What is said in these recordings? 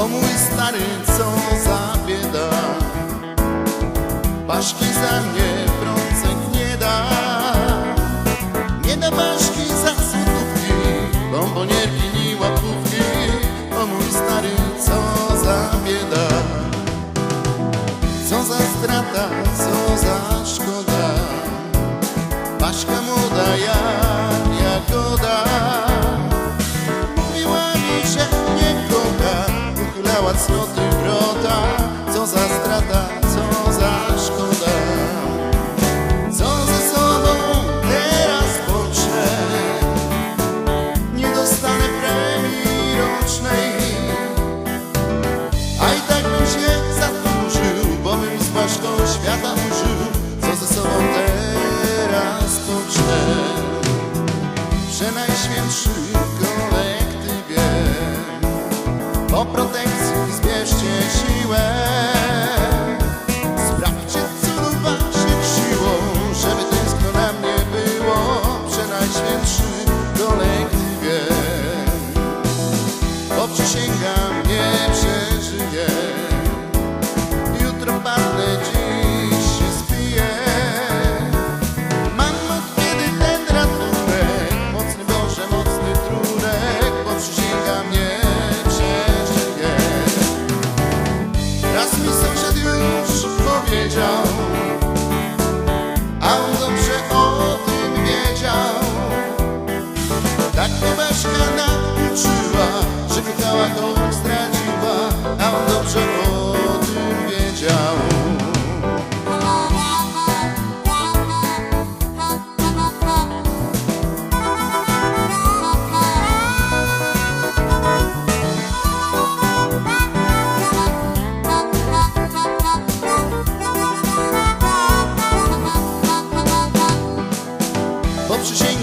O mój stary, co za bieda. Paszki za mnie prącek nie da. Nie da paszki za złotówki Bombonierki i łapówki. O mój stary, co za bieda. Co za strata, co za Co za strata, co za szkoda. Co ze sobą teraz poczę Nie dostanę premii rocznej. A i tak bym się zadłużył Bo bym z Paszką świata użył. Co ze sobą teraz pocznę Przenajświętszy kolektywie Po protekcji zbierzcie siłę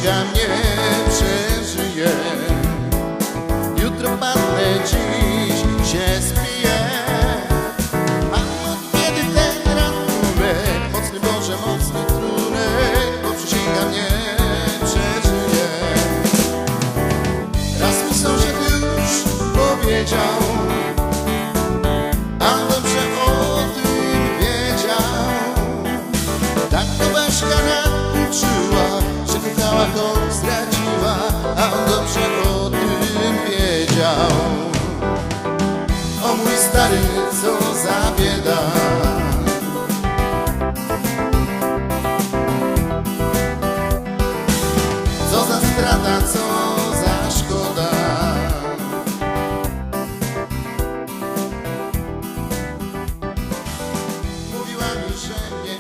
przysięgam nie przeżyję. Jutro padnę, dziś się spiję. Mam od kiedy ten rachunek Mocny Boże, mocny trunek Bo przysięgam nie przeżyję. Raz mi sąsiad już powiedział choć zdradziła, a on dobrze o tym wiedział. O mój stary, co za bieda. Co za strata, co za szkoda. Mówiła mi, że mnie